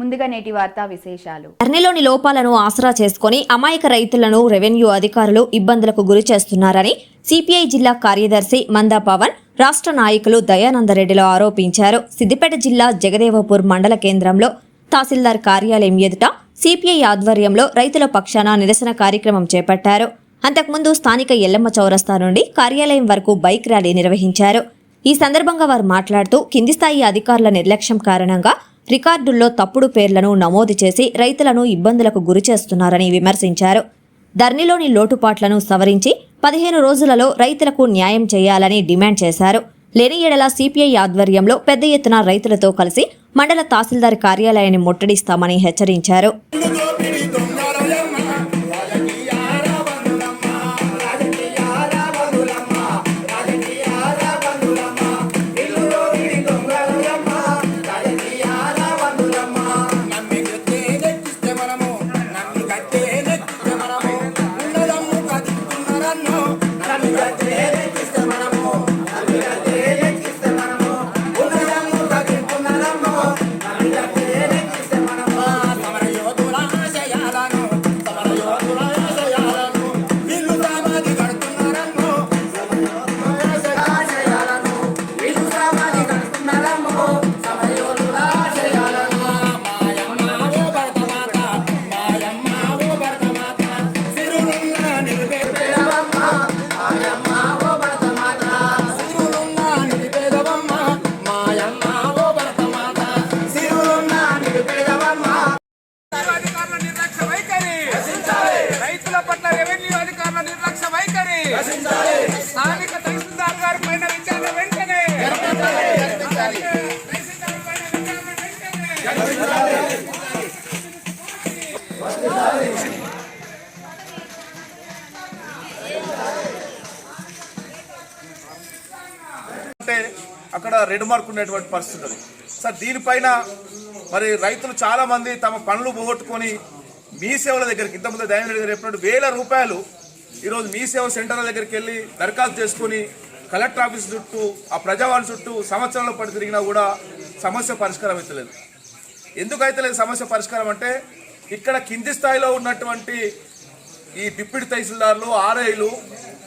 ముందుగా నేటి వార్తా విశేషాలు. ధరణిలోని లోపాలను ఆసరా చేసుకుని అమాయక రైతులను రెవెన్యూ అధికారులు ఇబ్బందులకు గురి చేస్తున్నారని సిపిఐ జిల్లా కార్యదర్శి మందా పవన్ రాష్ట్ర నాయకులు దయానందరెడ్డిలో ఆరోపించారు. సిద్దిపేట జిల్లా జగదేవపూర్ మండల కేంద్రంలో తహసీల్దార్ కార్యాలయం ఎదుట సిపిఐ ఆధ్వర్యంలో రైతుల పక్షాన నిరసన కార్యక్రమం చేపట్టారు. అంతకుముందు స్థానిక ఎల్లమ్మ చౌరస్తా నుండి కార్యాలయం వరకు బైక్ ర్యాలీ నిర్వహించారు. ఈ సందర్భంగా వారు మాట్లాడుతూ కింది స్థాయి అధికారుల నిర్లక్ష్యం కారణంగా రికార్డుల్లో తప్పుడు పేర్లను నమోదు చేసి రైతులను ఇబ్బందులకు గురి చేస్తున్నారని విమర్శించారు. ధర్నిలోని లోటుపాట్లను సవరించి పదిహేను రోజులలో రైతులకు న్యాయం చేయాలని డిమాండ్ చేశారు. లేని ఎడల సిపిఐ ఆధ్వర్యంలో పెద్ద ఎత్తున రైతులతో కలిసి మండల తహసీల్దార్ కార్యాలయాన్ని ముట్టడిస్తామని హెచ్చరించారు. అంటే అక్కడ రెడ్ మార్క్ ఉండేటువంటి పరిస్థితి ఉంది సార్ దీనిపైన మరి రైతులు చాలా మంది తమ పనులు పోగొట్టుకొని మీ సేవల దగ్గరికి ఇంతకుముందు దయానంద రెడ్డి గారు చెప్పినట్టు వేల రూపాయలు ఈరోజు మీ సేవ సెంటర్ల దగ్గరికి వెళ్ళి దరఖాస్తు చేసుకొని కలెక్టర్ ఆఫీస్ చుట్టూ ఆ ప్రజావాణి చుట్టూ సంవత్సరంలో పడి తిరిగినా కూడా సమస్య పరిష్కారం అవుతలేదు ఎందుకైతే లేదు సమస్య పరిష్కారం అంటే ఇక్కడ కింది స్థాయిలో ఉన్నటువంటి ఈ డిప్యూటీ తహసీల్దార్లు ఆర్ఐలు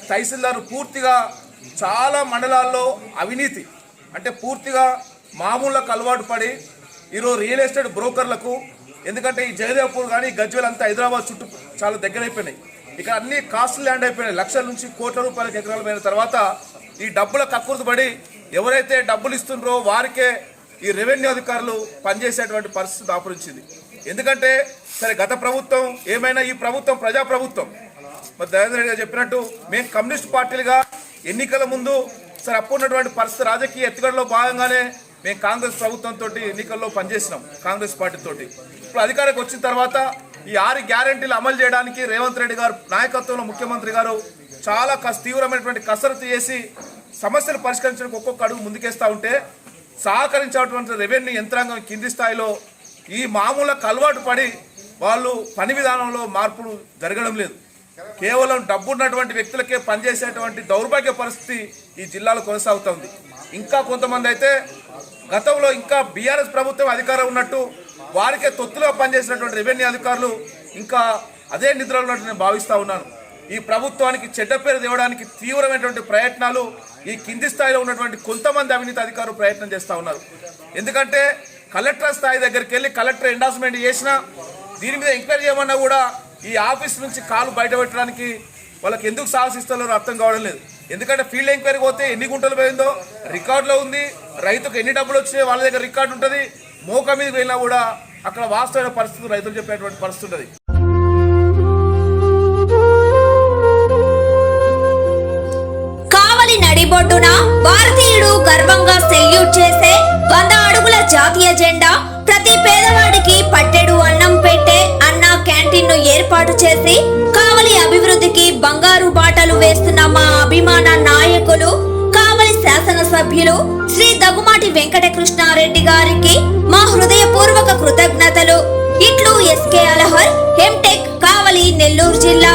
తహసీల్దారు పూర్తిగా చాలా మండలాల్లో అవినీతి అంటే పూర్తిగా మామూలకు అలవాటు పడి ఈరోజు రియల్ ఎస్టేట్ బ్రోకర్లకు ఎందుకంటే ఈ జయదేవ్పూర్ కానీ గజ్వేల్ అంతా హైదరాబాద్ చుట్టూ చాలా దగ్గర అయిపోయినాయి ఇక్కడ అన్ని కాస్ట్ ల్యాండ్ అయిపోయినాయి. లక్షల నుంచి కోట్ల రూపాయలకు ఎకరాలు పోయిన తర్వాత ఈ డబ్బుల కక్కుర్తి పడి ఎవరైతే డబ్బులు ఇస్తుండ్రో వారికే ఈ రెవెన్యూ అధికారులు పనిచేసేటువంటి పరిస్థితి దాపురించింది. ఎందుకంటే సరే గత ప్రభుత్వం ఏమైనా ఈ ప్రభుత్వం ప్రజా ప్రభుత్వం మరి దయానంద రెడ్డి గారు చెప్పినట్టు మేము కమ్యూనిస్ట్ పార్టీలుగా ఎన్నికల ముందు సరే అప్పుడు ఉన్నటువంటి పరిస్థితి రాజకీయ ఎత్తుగడలో భాగంగానే మేము కాంగ్రెస్ ప్రభుత్వంతో ఎన్నికల్లో పనిచేసినాం కాంగ్రెస్ పార్టీతో ఇప్పుడు అధికారికి వచ్చిన తర్వాత ఈ ఆరు గ్యారంటీలు అమలు చేయడానికి రేవంత్ రెడ్డి గారు నాయకత్వంలో ముఖ్యమంత్రి గారు చాలా కస్ తీవ్రమైనటువంటి కసరత్తు చేసి సమస్యలు పరిష్కరించడానికి ఒక్కొక్క అడుగు ముందుకేస్తూ ఉంటే సహకరించేటువంటి రెవెన్యూ యంత్రాంగం కింది స్థాయిలో ఈ మామూలకు అలవాటు పడి వాళ్ళు పని విధానంలో మార్పులు జరగడం లేదు. కేవలం డబ్బు ఉన్నటువంటి వ్యక్తులకే పనిచేసేటువంటి దౌర్భాగ్య పరిస్థితి ఈ జిల్లాలో కొనసాగుతోంది. ఇంకా కొంతమంది అయితే గతంలో ఇంకా బీఆర్ఎస్ ప్రభుత్వం అధికారం ఉన్నట్టు వారికే తొత్తులో పనిచేసినటువంటి రెవెన్యూ అధికారులు ఇంకా అదే నిద్రలో ఉన్నట్టు నేను భావిస్తూ ఉన్నాను. ఈ ప్రభుత్వానికి చెడ్డ పేరు తేవడానికి తీవ్రమైనటువంటి ప్రయత్నాలు ఈ కింది స్థాయిలో ఉన్నటువంటి కొంతమంది అవినీతి అధికారులు ప్రయత్నం చేస్తూ ఉన్నారు. ఎందుకంటే కలెక్టర్ స్థాయి దగ్గరికి వెళ్ళి కలెక్టర్ ఎండార్స్మెంట్ చేసినా దీని మీద ఎంక్వైరీ చేయమన్నా కూడా ఈ ఆఫీస్ నుంచి కాలు బయట పెట్టడానికి వాళ్ళకి ఎందుకు సాహసిస్తారో అర్థం కావడం లేదు. ఎందుకంటే ఫీల్డ్ ఎంక్వైరీ పోతే ఎన్ని గుంటలు పోయిందో రికార్డులో ఉంది. రైతుకు ఎన్ని డబ్బులు వచ్చినాయి వాళ్ళ దగ్గర రికార్డు ఉంటుంది. మోక మీద వెళ్ళినా కూడా అక్కడ వాస్తవమైన పరిస్థితి రైతులు చెప్పేటువంటి పరిస్థితి ఉంటుంది. కావలి నడిబొడ్డున భారతీయుడు గర్వంగా సెల్యూట్ చేసే వంద అడుగుల జాతీయ జెండా ప్రతి పేదవాడికి పట్టెడు అన్నం పెట్టే అన్న క్యాంటీన్ను ఏర్పాటు చేసి కావలి అభివృద్ధికి బంగారు బాటలు వేస్తున్న మా అభిమాన నాయకులు కావలి శాసనసభ్యులు శ్రీ దగ్గుమాటి వెంకటకృష్ణారెడ్డి గారికి మా హృదయపూర్వక కృతజ్ఞతలు. ఇట్లు ఎస్కే అలహర్ ఎంటెక్ కావలి నెల్లూరు జిల్లా.